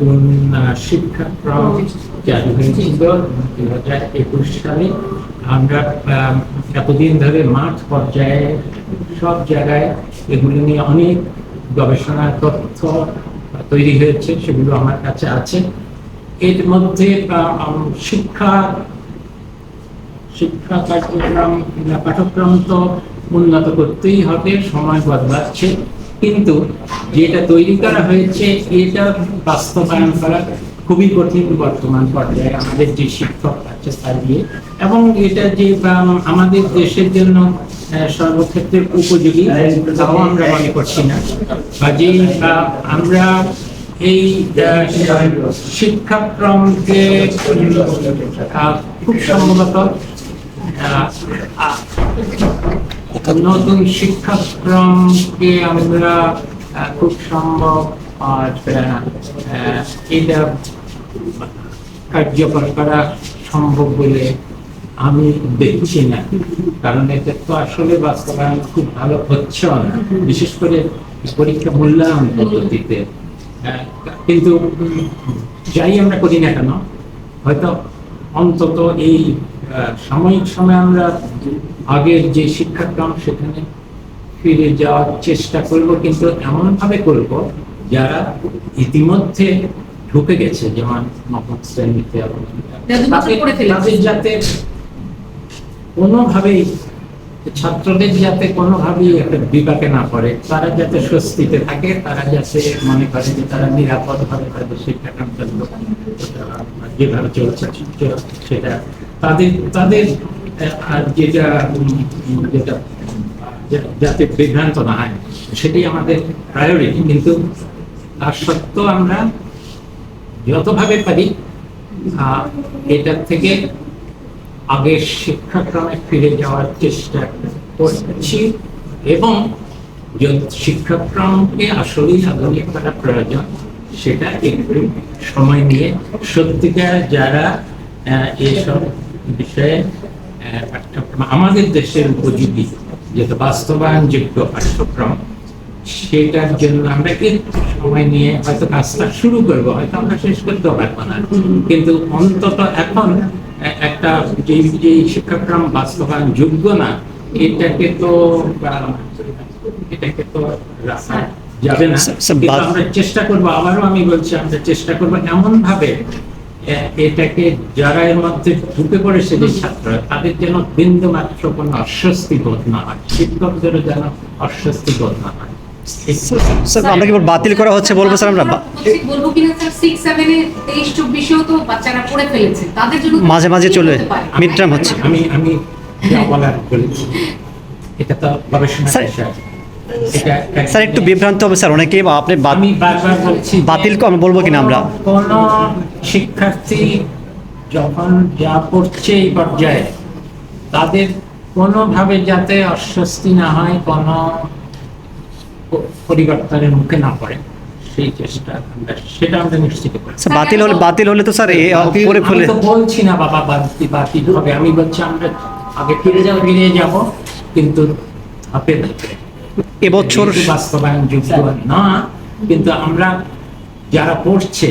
নতুন শিক্ষাক্রম চালু হয়েছিল দুই হাজার একুশ সালে। আমরা এতদিন ধরে মাঠ পর্যায়ে সব জায়গায় এগুলো নিয়ে অনেক গবেষণা তথ্য তৈরি হয়েছে, সেগুলো আমার কাছে আছে। এর মধ্যে শিক্ষা শিক্ষা কার্যক্রম কিংবা পাঠ্যক্রম তো উন্নত করতেই হবে, সময় বদলাচ্ছে। কিন্তু যেটা তৈরি করা হয়েছে, এটা বাস্তবায়ন করা খুবই কঠিন বর্তমান পর্যায়ে আমাদের যে শিক্ষক আছে তার দিয়ে। এবং এটা যে আমাদের দেশের জন্য সর্বক্ষেত্রে উপযোগী, তাও আমরা মনে করছি না। বা যে আমরা এই শিক্ষাক্রমকে খুব সম্ভবত নতুন শিক্ষাক্রমকে আমরা খুব সম্ভব এটা কার্যকর করা সম্ভব বলে আমি দেখছি না। কারণ এটা তো আসলে বাস্তবায়ন খুব ভালো হচ্ছে না। বিশেষ করে পরীক্ষা মূল্যায়ন পদ্ধতিতে। কিন্তু যাই আমরা করি না কেন, হয়তো অন্তত এই সাময়িক সময় আমরা আগের যে শিক্ষাক্রম সেখানে ফিরে যাওয়ার চেষ্টা করব কিন্তু এমন ভাবে করব যারা ইতিমধ্যে ঢুকে গেছে যেমন নবম শ্রেণীতে। তাদের যাতে কোনোভাবেই ছাত্রদের যাতে কোনোভাবেই একটা বিপাকে না পড়ে তারা যাতে স্বস্তিতে থাকে তারা যাতে মনে করে যে তারা নিরাপদ ভাবে তাদের শিক্ষাক্রম চলবে যেভাবে চলছে, সেটা তাদের তাদের যেটা যেটা, যাতে বিভ্রান্ত না হয়, সেটাই আমাদের প্রায়োরিটি কিন্তু তার সত্ত্বেও আমরা যতভাবে পারি এটার থেকে আগের শিক্ষাক্রমে ফিরে যাওয়ার চেষ্টা করছি এবং শিক্ষাক্রমকে আসলেই আধুনিক করা প্রয়োজন সেটা একটু সময় নিয়ে। সত্যিকার যারা আহ, এইসব বিষয়ে পাঠ্যক্রম আমাদের দেশের উপযোগী যেটা বাস্তবায়নযোগ্য পাঠ্যক্রম সেটার জন্য আমরা একটু সময় নিয়ে হয়তো কাজটা শুরু করব হয়তো আমরা শেষ করতে পারব না। কিন্তু অন্তত এখন একটা যে যে শিক্ষাক্রম বাস্তবায়ন যোগ্য না এটাকে তো এটাকে তো রাখা যাবে না। আমরা চেষ্টা করব আবারও আমি বলছি আমরা চেষ্টা করব এমন ভাবে এটাকে যারা এর মধ্যে ঢুকে পড়েছে যে ছাত্র তাদের যেন বিন্দু মাত্র কোনো অস্বস্তি বোধ না হয় শিক্ষকদেরও যেন অস্বস্তি বোধ না হয়। স্যার আমরা কি বাতিল করা হচ্ছে বলব স্যার আমরা বলব কিনা স্যার সিক্স সেভেনে তেইশ চব্বিশেও তো বাচ্চারা পড়ে ফেলেছে তাদের জন্য মাঝে মাঝে চলে হতে মিড টার্ম হচ্ছে। আমি আমি যা বলার বলেছি এটা তো গবেষণা স্যার- স্যার একটু বিভ্রান্ত হবে স্যার অনেকেই বা আপনি বাতিল বলব কিনা আমরা? কোন শিক্ষার্থী যখন যা পড়ছে এই পর্যায়ে তাদের কোনোভাবে যাতে অস্বস্তি না হয় কোনো পরিবর্তনের মুখে না পড়ে সেই চেষ্টা সেটা আমরা নিশ্চিত করি। বাতিল হলে বাতিল হলে তো স্যার আমি তো বলছি না বাবা বাতিল বাতিল হবে। আমি বলছি আমরা আগে ফিরে যাব ফিরে যাব কিন্তু ধাপে ধাপে। এবছর বাস্তবায়ন যোগ্য না কিন্তু আমরা যারা পড়ছে